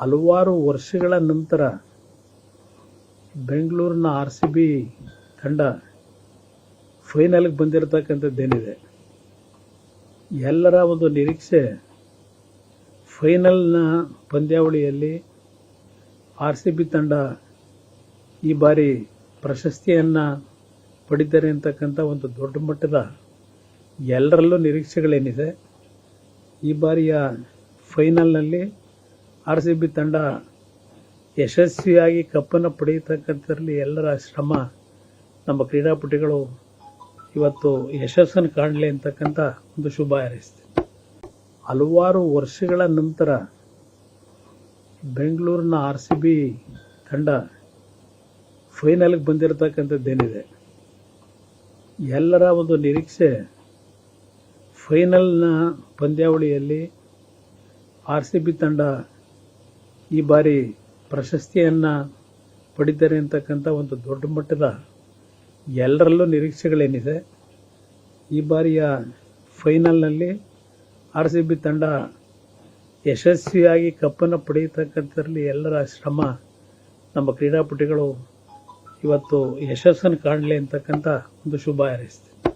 ಹಲವಾರು ವರ್ಷಗಳ ನಂತರ ಬೆಂಗಳೂರಿನ ಆರ್ ಸಿ ಬಿ ತಂಡ ಫೈನಲ್ಗೆ ಬಂದಿರತಕ್ಕಂಥದ್ದೇನಿದೆ. ಎಲ್ಲರ ಒಂದು ನಿರೀಕ್ಷೆ ಫೈನಲ್ನ ಪಂದ್ಯಾವಳಿಯಲ್ಲಿ ಆರ್ ಸಿ ಬಿ ತಂಡ ಈ ಬಾರಿ ಪ್ರಶಸ್ತಿಯನ್ನು ಪಡಿತಾರೆ ಅಂತಕ್ಕಂಥ ಒಂದು ದೊಡ್ಡ ಮಟ್ಟದ ಎಲ್ಲರಲ್ಲೂ ನಿರೀಕ್ಷೆಗಳೇನಿದೆ. ಈ ಬಾರಿಯ ಫೈನಲ್ನಲ್ಲಿ ಆರ್ ಸಿ ಬಿ ತಂಡ ಯಶಸ್ವಿಯಾಗಿ ಕಪ್ಪನ್ನು ಪಡೆಯತಕ್ಕಂಥದ್ರಲ್ಲಿ ಎಲ್ಲರ ಶ್ರಮ, ನಮ್ಮ ಕ್ರೀಡಾಪಟುಗಳು ಇವತ್ತು ಯಶಸ್ಸನ್ನು ಕಾಣಲಿ ಅಂತಕ್ಕಂಥ ಒಂದು ಶುಭ ಹಾರೈಸ್ತೀನಿ. ಹಲವಾರು ವರ್ಷಗಳ ನಂತರ ಬೆಂಗಳೂರಿನ ಆರ್ ಸಿ ಬಿ ತಂಡ ಫೈನಲ್ಗೆ ಬಂದಿರತಕ್ಕಂಥದ್ದೇನಿದೆ. ಎಲ್ಲರ ಒಂದು ನಿರೀಕ್ಷೆ ಫೈನಲ್ನ ಪಂದ್ಯಾವಳಿಯಲ್ಲಿ ಆರ್ ಸಿ ಬಿ ತಂಡ ಈ ಬಾರಿ ಪ್ರಶಸ್ತಿಯನ್ನು ಪಡಿತಾರೆ ಅಂತಕ್ಕಂಥ ಒಂದು ದೊಡ್ಡ ಮಟ್ಟದ ಎಲ್ಲರಲ್ಲೂ ನಿರೀಕ್ಷೆಗಳೇನಿದೆ. ಈ ಬಾರಿಯ ಫೈನಲ್ನಲ್ಲಿ ಆರ್ ಸಿ ಬಿ ತಂಡ ಯಶಸ್ವಿಯಾಗಿ ಕಪ್ಪನ್ನು ಪಡೆಯತಕ್ಕಂಥದ್ರಲ್ಲಿ ಎಲ್ಲರ ಶ್ರಮ ನಮ್ಮ ಕ್ರೀಡಾಪಟುಗಳು ಇವತ್ತು ಯಶಸ್ಸನ್ನು ಕಾಣಲಿ ಅಂತಕ್ಕಂಥ ಒಂದು ಶುಭ ಹಾರೈಸ್ತೀನಿ.